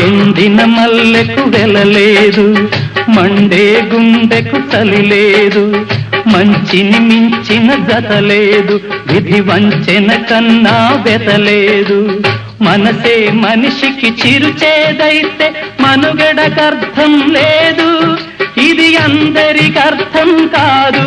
ఎండిన మల్లెకు వెలలేదు మండే గుండెకు చలి లేదు మంచిని మించిన గత లేదు విధి వంచెన కన్నా వెతలేదు మనసే మనిషికి చిరుచేదైతే మనుగడకర్థం లేదు ఇది అందరికి అర్థం కాదు.